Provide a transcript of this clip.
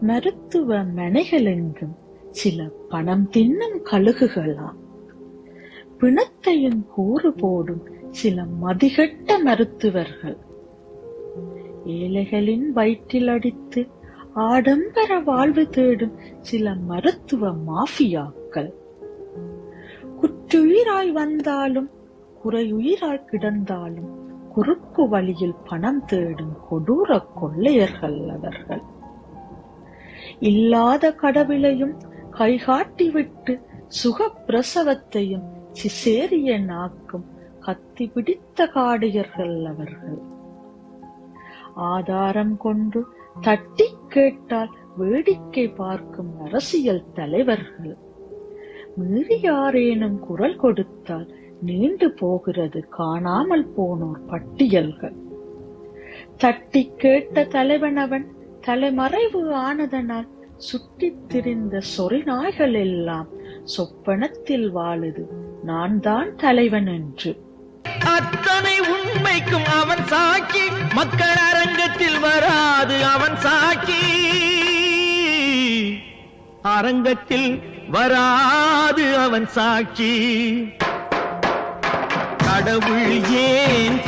மருத்துவ மனைகளெங்கும் சில பணம் தின்னும் கழுகுகளாம். பிணத்தையும் கூறு போடும் சில மதிகெட்ட மருத்துவர்கள். ஏழைகளின் வயிற்றில் அடித்து ஆடம்பர வாழ்வு தேடும் சில மருத்துவ மாஃபியாக்கள். குற்றுயிராய் வந்தாலும் குறையுயிராய் கிடந்தாலும் குறுக்கு வழியில் பணம் தேடும் கொடூர கொள்ளையர்கள் அவர்கள். இல்லாத கடவுளையும் கைகாட்டிவிட்டு சுகப்பிரசவத்தையும் சிசேரியனாக்கும் கத்தி பிடித்த காடியர்கள் அவர்கள். ஆதாரம் கொண்டு தட்டி கேட்டால் வேடிக்கை பார்க்கும் அரசியல் தலைவர்கள். மீறி யாரேனும் குரல் கொடுத்தால் நீண்டு போகிறது காணாமல் போனோர் பட்டியல்கள். தட்டி கேட்ட தலைவன் அவன் தலைமறைவு ஆனதனால் சுற்றித் திரிந்த சொறி நாய்கள் எல்லாம் சொப்பனத்தில் வாழுது. நான் தான் தலைவன் என்று. அத்தனை உண்மைக்கும் அவன் சாக்கி மக்கள் அரங்கத்தில் வராது அவன் சாக்கி அரங்கத்தில் வராது அவன் சாட்சி. கடவுள் ஏன்